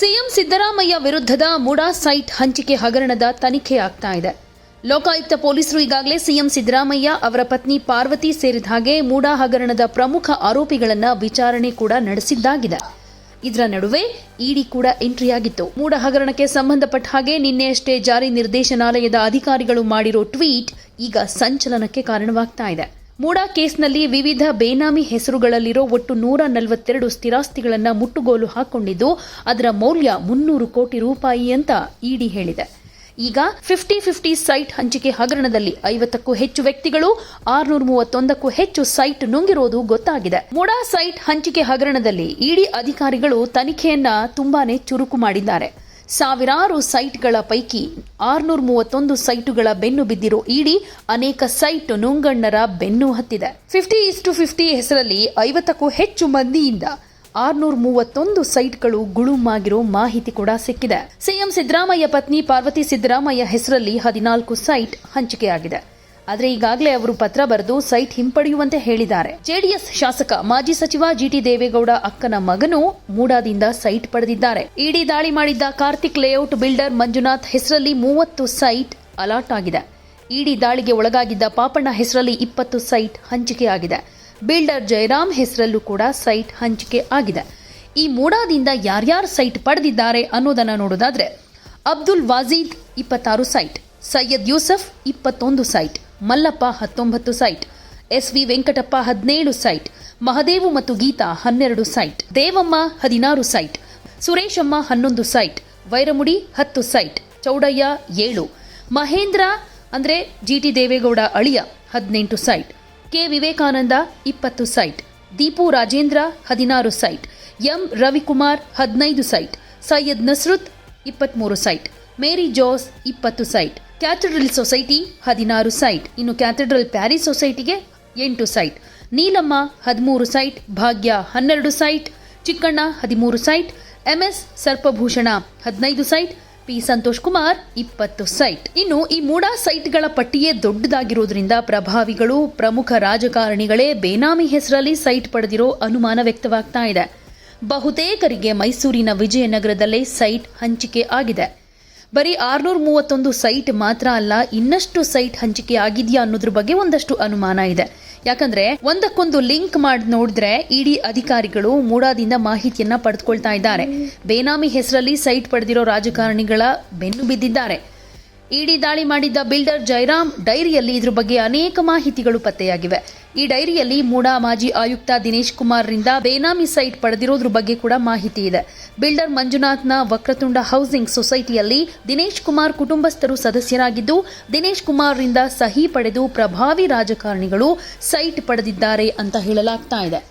CM Siddaramaiah ವಿರುದ್ಧದ MUDA site ಹಂಚಿಕೆ ಹಗರಣದ ತನಿಖೆ ಆಗ್ತಾ ಇದೆ. ಲೋಕಾಯುಕ್ತ ಪೊಲೀಸರು ಈಗಾಗಲೇ ಸಿಎಂ ಸಿದ್ದರಾಮಯ್ಯ ಅವರ ಪತ್ನಿ ಪಾರ್ವತಿ ಸೇರಿದ ಹಾಗೆ ಮೂಡಾ ಹಗರಣದ ಪ್ರಮುಖ ಆರೋಪಿಗಳನ್ನ ವಿಚಾರಣೆ ಕೂಡ ನಡೆಸಿದ್ದಾಗಿದೆ. ಇದರ ನಡುವೆ ಇಡಿ ಕೂಡ ಎಂಟ್ರಿಯಾಗಿತ್ತು ಮೂಡ ಹಗರಣಕ್ಕೆ ಸಂಬಂಧಪಟ್ಟ ಹಾಗೆ ನಿನ್ನೆಯಷ್ಟೇ ಜಾರಿ ನಿರ್ದೇಶನಾಲಯದ ಅಧಿಕಾರಿಗಳು ಮಾಡಿರೋ ಟ್ವೀಟ್ ಈಗ ಸಂಚಲನಕ್ಕೆ ಕಾರಣವಾಗ್ತಾ ಇದೆ. ಮೂಡಾ ಕೇಸ್ನಲ್ಲಿ ವಿವಿಧ ಬೇನಾಮಿ ಹೆಸರುಗಳಲ್ಲಿರೋ ಒಟ್ಟು ನೂರ ನಲವತ್ತೆರಡು ಸ್ಥಿರಾಸ್ತಿಗಳನ್ನು ಮುಟ್ಟುಗೋಲು ಹಾಕೊಂಡಿದ್ದು, ಅದರ ಮೌಲ್ಯ ಮುನ್ನೂರು ಕೋಟಿ ರೂಪಾಯಿ ಅಂತ ಇಡಿ ಹೇಳಿದೆ. ಈಗ ಫಿಫ್ಟಿ ಫಿಫ್ಟಿ ಸೈಟ್ ಹಂಚಿಕೆ ಹಗರಣದಲ್ಲಿ ಐವತ್ತಕ್ಕೂ ಹೆಚ್ಚು ವ್ಯಕ್ತಿಗಳು ಆರುನೂರ ಮೂವತ್ತೊಂದಕ್ಕೂ ಹೆಚ್ಚು ಸೈಟ್ ನುಂಗಿರೋದು ಗೊತ್ತಾಗಿದೆ. ಮುಡಾ ಸೈಟ್ ಹಂಚಿಕೆ ಹಗರಣದಲ್ಲಿ ಇಡಿ ಅಧಿಕಾರಿಗಳು ತನಿಖೆಯನ್ನ ತುಂಬಾನೇ ಚುರುಕು ಮಾಡಿದ್ದಾರೆ. ಸಾವಿರಾರು ಸೈಟ್ಗಳ ಪೈಕಿ ಆರುನೂರ ಮೂವತ್ತೊಂದು ಸೈಟುಗಳ ಬೆನ್ನು ಬಿದ್ದಿರೋ ಇಡಿ ಅನೇಕ ಸೈಟ್ ನುಂಗಣ್ಣರ ಬೆನ್ನು ಹತ್ತಿದೆ. ಫಿಫ್ಟಿ ಇಸ್ಟು ಫಿಫ್ಟಿ ಹೆಸರಲ್ಲಿ ಐವತ್ತಕ್ಕೂ ಹೆಚ್ಚು ಮಂದಿಯಿಂದ ಆರ್ನೂರ ಮೂವತ್ತೊಂದು ಸೈಟ್ಗಳು ಗುಳುಮಾಗಿರೋ ಮಾಹಿತಿ ಕೂಡ ಸಿಕ್ಕಿದೆ. ಸಿಎಂ ಸಿದ್ದರಾಮಯ್ಯ ಪತ್ನಿ ಪಾರ್ವತಿ ಸಿದ್ದರಾಮಯ್ಯ ಹೆಸರಲ್ಲಿ ಹದಿನಾಲ್ಕು ಸೈಟ್ ಹಂಚಿಕೆಯಾಗಿದೆ. ಆದರೆ ಈಗಾಗಲೇ ಅವರು ಪತ್ರ ಬರೆದು ಸೈಟ್ ಹಿಂಪಡೆಯುವಂತೆ ಹೇಳಿದ್ದಾರೆ. ಜೆಡಿಎಸ್ ಶಾಸಕ ಮಾಜಿ ಸಚಿವ ಜಿಟಿ ದೇವೇಗೌಡ ಅಕ್ಕನ ಮಗನು ಮೂಡಾದಿಂದ ಸೈಟ್ ಪಡೆದಿದ್ದಾರೆ. ಇಡಿ ದಾಳಿ ಮಾಡಿದ್ದ ಕಾರ್ತಿಕ್ ಲೇಔಟ್ ಬಿಲ್ಡರ್ ಮಂಜುನಾಥ್ ಹೆಸರಲ್ಲಿ ಮೂವತ್ತು ಸೈಟ್ ಅಲಾಟ್ ಆಗಿದೆ. ಇಡಿ ದಾಳಿಗೆ ಒಳಗಾಗಿದ್ದ ಪಾಪಣ್ಣ ಹೆಸರಲ್ಲಿ ಇಪ್ಪತ್ತು ಸೈಟ್ ಹಂಚಿಕೆಯಾಗಿದೆ ಬಿಲ್ಡರ್ ಜಯರಾಮ್ ಹೆಸರಲ್ಲೂ ಕೂಡ ಸೈಟ್ ಹಂಚಿಕೆ ಆಗಿದೆ. ಈ ಮೂಡಾದಿಂದ ಯಾರ್ಯಾರು ಸೈಟ್ ಪಡೆದಿದ್ದಾರೆ ಅನ್ನೋದನ್ನು ನೋಡೋದಾದ್ರೆ ಅಬ್ದುಲ್ ವಾಜೀದ್ ಇಪ್ಪತ್ತಾರು ಸೈಟ್, ಸೈಯದ್ ಯೂಸಫ್ ಇಪ್ಪತ್ತೊಂದು ಸೈಟ್. ಮಲ್ಲಪ್ಪ ಹತ್ತೊಂಬತ್ತು ಸೈಟ್ ಎಸ್ ವಿ ವೆಂಕಟಪ್ಪ ಹದಿನೇಳು ಸೈಟ್, ಮಹದೇವು ಮತ್ತು ಗೀತಾ ಹನ್ನೆರಡು ಸೈಟ್, ದೇವಮ್ಮ ಹದಿನಾರು ಸೈಟ್, ಸುರೇಶಮ್ಮ ಹನ್ನೊಂದು ಸೈಟ್, ವೈರಮುಡಿ ಹತ್ತು ಸೈಟ್, ಚೌಡಯ್ಯ ಏಳು, ಮಹೇಂದ್ರ ಅಂದರೆ ಜಿ ಟಿ ದೇವೇಗೌಡ ಅಳಿಯ ಹದಿನೆಂಟು ಸೈಟ್, ಕೆ ವಿವೇಕಾನಂದ ಇಪ್ಪತ್ತು ಸೈಟ್, ದೀಪು ರಾಜೇಂದ್ರ ಹದಿನಾರು ಸೈಟ್, ಎಂ ರವಿಕುಮಾರ್ ಹದಿನೈದು ಸೈಟ್, ಸೈಯದ್ ನಸ್ರುತ್ ಇಪ್ಪತ್ತ್ಮೂರು ಸೈಟ್. ಮೇರಿ ಜೋಸ್ ಇಪ್ಪತ್ತು ಸೈಟ್. ಕ್ಯಾಥೆಡ್ರಲ್ ಸೊಸೈಟಿ ಹದಿನಾರು ಸೈಟ್. ಇನ್ನು ಕ್ಯಾಥೆಡ್ರಲ್ ಪ್ಯಾರಿಸ್ ಸೊಸೈಟಿಗೆ ಎಂಟು ಸೈಟ್. ನೀಲಮ್ಮ ಹದಿಮೂರು ಸೈಟ್. ಭಾಗ್ಯ ಹನ್ನೆರಡು ಸೈಟ್. ಚಿಕ್ಕಣ್ಣ ಹದಿಮೂರು ಸೈಟ್. ಎಂಎಸ್ ಸರ್ಪಭೂಷಣ ಹದಿನೈದು ಸೈಟ್. ಪಿ ಸಂತೋಷ್ ಕುಮಾರ್ ಇಪ್ಪತ್ತು ಸೈಟ್. ಇನ್ನು ಈ ಮೂಡಾ ಸೈಟ್ಗಳ ಪಟ್ಟಿಯೇ ದೊಡ್ಡದಾಗಿರೋದ್ರಿಂದ ಪ್ರಭಾವಿಗಳು, ಪ್ರಮುಖ ರಾಜಕಾರಣಿಗಳೇ ಬೇನಾಮಿ ಹೆಸರಲ್ಲಿ ಸೈಟ್ ಪಡೆದಿರೋ ಅನುಮಾನ ವ್ಯಕ್ತವಾಗ್ತಾ ಇದೆ. ಬಹುತೇಕರಿಗೆ ಮೈಸೂರಿನ ವಿಜಯನಗರದಲ್ಲೇ ಸೈಟ್ ಹಂಚಿಕೆ ಆಗಿದೆ. ಬರೀ ಆರ್ನೂರ ಮೂವತ್ತೊಂದು ಸೈಟ್ ಮಾತ್ರ ಅಲ್ಲ, ಇನ್ನಷ್ಟು ಸೈಟ್ ಹಂಚಿಕೆ ಆಗಿದೆಯಾ ಅನ್ನೋದ್ರ ಬಗ್ಗೆ ಒಂದಷ್ಟು ಅನುಮಾನ ಇದೆ. ಯಾಕಂದ್ರೆ ಒಂದಕ್ಕೊಂದು ಲಿಂಕ್ ಮಾಡಿ ನೋಡಿದ್ರೆ ಇಡಿ ಅಧಿಕಾರಿಗಳು ಮೂಡಾದಿಂದ ಮಾಹಿತಿಯನ್ನ ಪಡೆದುಕೊಳ್ತಾ ಇದ್ದಾರೆ. ಬೇನಾಮಿ ಹೆಸರಲ್ಲಿ ಸೈಟ್ ಪಡೆದಿರೋ ರಾಜಕಾರಣಿಗಳ ಬೆನ್ನು ಬಿದ್ದಿದ್ದಾರೆ. ಇಡಿ ದಾಳಿ ಮಾಡಿದ್ದ ಬಿಲ್ಡರ್ ಜೈರಾಮ್ ಡೈರಿಯಲ್ಲಿ ಇದ್ರ ಬಗ್ಗೆ ಅನೇಕ ಮಾಹಿತಿಗಳು ಪತ್ತೆಯಾಗಿವೆ. ಈ ಡೈರಿಯಲ್ಲಿ ಮೂಡಾ ಮಾಜಿ ಆಯುಕ್ತ ದಿನೇಶ್ ಕುಮಾರ್ರಿಂದ ಬೇನಾಮಿ ಸೈಟ್ ಪಡೆದಿರೋದ್ರ ಬಗ್ಗೆ ಕೂಡ ಮಾಹಿತಿ ಇದೆ. ಬಿಲ್ಡರ್ ಮಂಜುನಾಥ್ನ ವಕ್ರತುಂಡ ಹೌಸಿಂಗ್ ಸೊಸೈಟಿಯಲ್ಲಿ ದಿನೇಶ್ ಕುಮಾರ್ ಕುಟುಂಬಸ್ಥರು ಸದಸ್ಯರಾಗಿದ್ದು, ದಿನೇಶ್ ಕುಮಾರ್ರಿಂದ ಸಹಿ ಪಡೆದು ಪ್ರಭಾವಿ ರಾಜಕಾರಣಿಗಳು ಸೈಟ್ ಪಡೆದಿದ್ದಾರೆ ಅಂತ ಹೇಳಲಾಗ್ತಾ ಇದೆ.